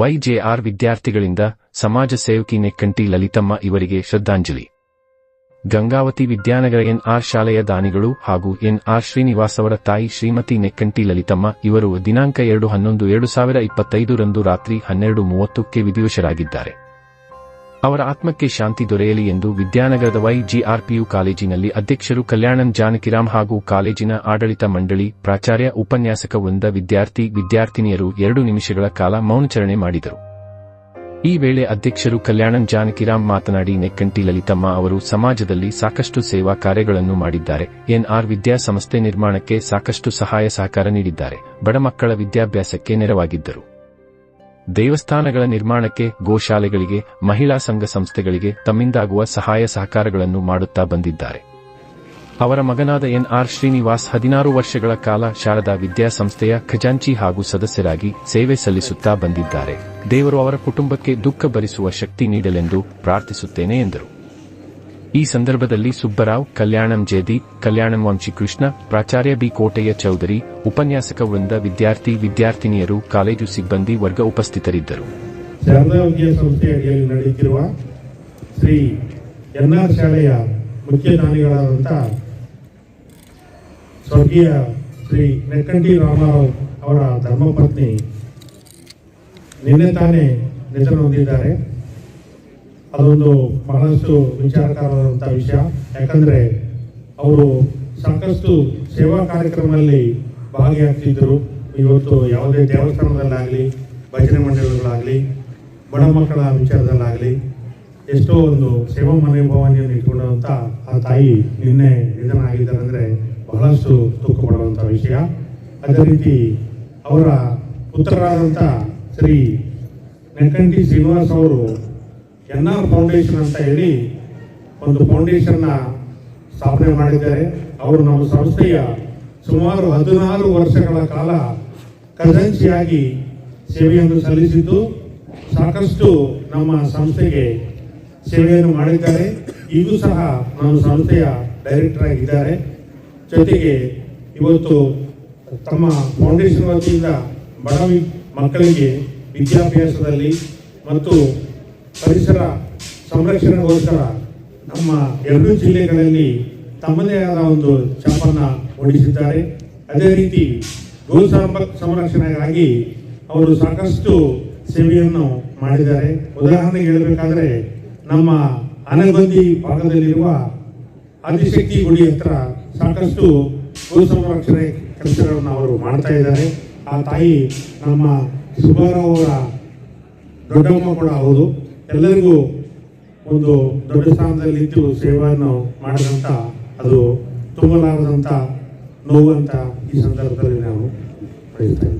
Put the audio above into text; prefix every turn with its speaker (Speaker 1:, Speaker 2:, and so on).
Speaker 1: ವೈಜೆಆರ್ ವಿದ್ಯಾರ್ಥಿಗಳಿಂದ ಸಮಾಜ ಸೇವಕಿ ನೆಕ್ಕಂಟಿ ಲಲಿತಮ್ಮ ಇವರಿಗೆ ಶ್ರದ್ಧಾಂಜಲಿ. ಗಂಗಾವತಿ ವಿದ್ಯಾನಗರ ಎನ್ಆರ್ ಶಾಲೆಯ ದಾನಿಗಳು ಹಾಗೂ ಎನ್ಆರ್ ಶ್ರೀನಿವಾಸ್ ಅವರ ತಾಯಿ ಶ್ರೀಮತಿ ನೆಕ್ಕಂಟಿ ಲಲಿತಮ್ಮ ಇವರು ದಿನಾಂಕ ಎರಡು ಹನ್ನೊಂದು ಎರಡು ಸಾವಿರ ಇಪ್ಪತ್ತೈದರಂದು ರಾತ್ರಿ ಹನ್ನೆರಡು ಮೂವತ್ತಕ್ಕೆ ವಿಧಿವಶರಾಗಿದ್ದಾರೆ. ಅವರ ಆತ್ಮಕ್ಕೆ ಶಾಂತಿ ದೊರೆಯಲಿ ಎಂದು ವಿದ್ಯಾನಗರದ ವೈಜಿಆರ್ಪಿಯು ಕಾಲೇಜಿನಲ್ಲಿ ಅಧ್ಯಕ್ಷರು ಕಲ್ಯಾಣನ್ ಜಾನಕಿರಾಮ್ ಹಾಗೂ ಕಾಲೇಜಿನ ಆಡಳಿತ ಮಂಡಳಿ ಪ್ರಾಚಾರ್ಯ ಉಪನ್ಯಾಸಕ ವೃಂದ ವಿದ್ಯಾರ್ಥಿ ವಿದ್ಯಾರ್ಥಿನಿಯರು ಎರಡು ನಿಮಿಷಗಳ ಕಾಲ ಮೌನಚರಣೆ ಮಾಡಿದರು. ಈ ವೇಳೆ ಅಧ್ಯಕ್ಷರು ಕಲ್ಯಾಣನ್ ಜಾನಕಿರಾಮ್ ಮಾತನಾಡಿ, ನೆಕ್ಕಂಟಿ ಲಲಿತಮ್ಮ ಅವರು ಸಮಾಜದಲ್ಲಿ ಸಾಕಷ್ಟು ಸೇವಾ ಕಾರ್ಯಗಳನ್ನು ಮಾಡಿದ್ದಾರೆ. ಎನ್ಆರ್ ವಿದ್ಯಾಸಂಸ್ಥೆ ನಿರ್ಮಾಣಕ್ಕೆ ಸಾಕಷ್ಟು ಸಹಾಯ ಸಹಕಾರ ನೀಡಿದ್ದಾರೆ. ಬಡ ಮಕ್ಕಳ ವಿದ್ಯಾಭ್ಯಾಸಕ್ಕೆ ನೆರವಾಗಿದ್ದರು. ದೇವಸ್ಥಾನಗಳ ನಿರ್ಮಾಣಕ್ಕೆ ಗೋಶಾಲೆಗಳಿಗೆ, ಮಹಿಳಾ ಸಂಘ ಸಂಸ್ಥೆಗಳಿಗೆ ತಮ್ಮಿಂದಾಗುವ ಸಹಾಯ ಸಹಕಾರಗಳನ್ನು ಮಾಡುತ್ತಾ ಬಂದಿದ್ದಾರೆ. ಅವರ ಮಗನಾದ ಎನ್ ಆರ್ ಶ್ರೀನಿವಾಸ್ ಹದಿನಾರು ವರ್ಷಗಳ ಕಾಲ ಶಾರದಾ ವಿದ್ಯಾಸಂಸ್ಥೆಯ ಖಜಾಂಚಿ ಹಾಗೂ ಸದಸ್ಯರಾಗಿ ಸೇವೆ ಸಲ್ಲಿಸುತ್ತಾ ಬಂದಿದ್ದಾರೆ. ದೇವರು ಅವರ ಕುಟುಂಬಕ್ಕೆ ದುಃಖ ಭರಿಸುವ ಶಕ್ತಿ ನೀಡಲೆಂದು ಪ್ರಾರ್ಥಿಸುತ್ತೇನೆ ಎಂದರು. ಈ ಸಂದರ್ಭದಲ್ಲಿ ಸುಬ್ಬರಾವ್, ಕಲ್ಯಾಣಂ ಜೇದಿ, ಕಲ್ಯಾಣಂ ವಂಶಿಕೃಷ್ಣ, ಪ್ರಾಚಾರ್ಯ ಬಿ ಕೋಟೆಯ ಚೌಧರಿ, ಉಪನ್ಯಾಸಕ ವೃಂದ ವಿದ್ಯಾರ್ಥಿ, ವಿದ್ಯಾರ್ಥಿನಿಯರು, ಕಾಲೇಜು ಸಿಬ್ಬಂದಿ ವರ್ಗ ಉಪಸ್ಥಿತರಿದ್ದರು.
Speaker 2: ಶಾರದಾ ವಿದ್ಯಾಸಂಸ್ಥೆ ಅಡಿಯಲ್ಲಿ ನಡೆಯುತ್ತಿರುವ ಶ್ರೀ ಎನ್ಆರ್ ಶಾಲೆಯ ಮುಖ್ಯ ದಾನಿಗಳಾದಂಥ ಸ್ವರ್ಗೀಯ ಶ್ರೀ ನೆಕ್ಕಂಟಿ ರಾಮರಾವ್ ಅವರ ಧರ್ಮಪತ್ನಿ ನಿನ್ನೆ ತಾನೇ ನಿಧನ ಹೊಂದಿದ್ದಾರೆ. ಅದೊಂದು ಬಹಳಷ್ಟು ವಿಚಾರಕರಾದಂಥ ವಿಷಯ. ಯಾಕಂದ್ರೆ ಅವರು ಸಾಕಷ್ಟು ಸೇವಾ ಕಾರ್ಯಕ್ರಮದಲ್ಲಿ ಭಾಗಿಯಾಗ್ತಿದ್ದರು. ಇವತ್ತು ಯಾವುದೇ ದೇವಸ್ಥಾನದಲ್ಲಾಗಲಿ, ಭಜನೆ ಮಂಡಳಿಗಳಾಗಲಿ, ಬಡ ಮಕ್ಕಳ ವಿಚಾರದಲ್ಲಾಗಲಿ, ಎಷ್ಟೋ ಒಂದು ಸೇವಾ ಮನೋಭಾವನೆಯನ್ನು ಇಟ್ಕೊಂಡಂತ ಆ ತಾಯಿ ನಿನ್ನೆ ನಿಧನ ಆಗಿದ್ದಾರೆ ಅಂದರೆ ಬಹಳಷ್ಟು ದುಃಖ ಪಡುವಂಥ ವಿಷಯ. ಅದೇ ರೀತಿ ಅವರ ಪುತ್ರರಾದಂಥ ಶ್ರೀ ನೆಕ್ಕಂಟಿ ಶ್ರೀನಿವಾಸ್ ಅವರು ಎನ್ ಆರ್ ಫೌಂಡೇಶನ್ ಅಂತ ಹೇಳಿ ಒಂದು ಫೌಂಡೇಶನ್ನ ಸ್ಥಾಪನೆ ಮಾಡಿದ್ದಾರೆ. ಅವರು ನಮ್ಮ ಸಂಸ್ಥೆಯ ಸುಮಾರು ಹದಿನಾರು ವರ್ಷಗಳ ಕಾಲ ಖಜಾಂಚಿಯಾಗಿ ಸೇವೆಯನ್ನು ಸಲ್ಲಿಸಿದ್ದು, ಸಾಕಷ್ಟು ನಮ್ಮ ಸಂಸ್ಥೆಗೆ ಸೇವೆಯನ್ನು ಮಾಡಿದ್ದಾರೆ. ಈಗೂ ಸಹ ನಮ್ಮ ಸಂಸ್ಥೆಯ ಡೈರೆಕ್ಟರ್ ಆಗಿದ್ದಾರೆ. ಜೊತೆಗೆ ಇವತ್ತು ತಮ್ಮ ಫೌಂಡೇಶನ್ ವತಿಯಿಂದ ಬಡ ಮಕ್ಕಳಿಗೆ ವಿದ್ಯಾಭ್ಯಾಸದಲ್ಲಿ ಮತ್ತು ಪರಿಸರ ಸಂರಕ್ಷಣೆಗೋಸ್ಕರ ನಮ್ಮ ಎರಡು ಜಿಲ್ಲೆಗಳಲ್ಲಿ ತಮ್ಮದೇ ಆದ ಒಂದು ಚಾಪನ್ನ ಹೊಡಿಸಿದ್ದಾರೆ ಅದೇ ರೀತಿ ಗೋ ಸಂರಕ್ಷಣೆಗಾಗಿ ಅವರು ಸಾಕಷ್ಟು ಸೇವೆಯನ್ನು ಮಾಡಿದ್ದಾರೆ. ಉದಾಹರಣೆಗೆ ಹೇಳಬೇಕಾದ್ರೆ ನಮ್ಮ ಅನಗಂದಿ ಭಾಗದಲ್ಲಿರುವ ಆದಿಶಕ್ತಿ ಗುಡಿ ಹತ್ರ ಸಾಕಷ್ಟು ಗೋ ಸಂರಕ್ಷಣೆ ಕೆಲಸಗಳನ್ನು ಅವರು ಮಾಡ್ತಾ ಇದ್ದಾರೆ. ಆ ತಾಯಿ ನಮ್ಮ ಸುಬ್ಬಾರಾವ್ ಅವರ ದೊಡ್ಡಮ್ಮ ಕೂಡ ಹೌದು. ಎಲ್ಲರಿಗೂ ಒಂದು ದೊಡ್ಡ ಸ್ಥಾನದಲ್ಲಿ ಇದ್ದು ಸೇವೆಯನ್ನು ಮಾಡಿದಂಥ ಅದು ತುಂಬಲಾರದಂಥ ನೋವು ಅಂತ ಈ ಸಂದರ್ಭದಲ್ಲಿ ನಾವು ಬಯಸ್ತೇವೆ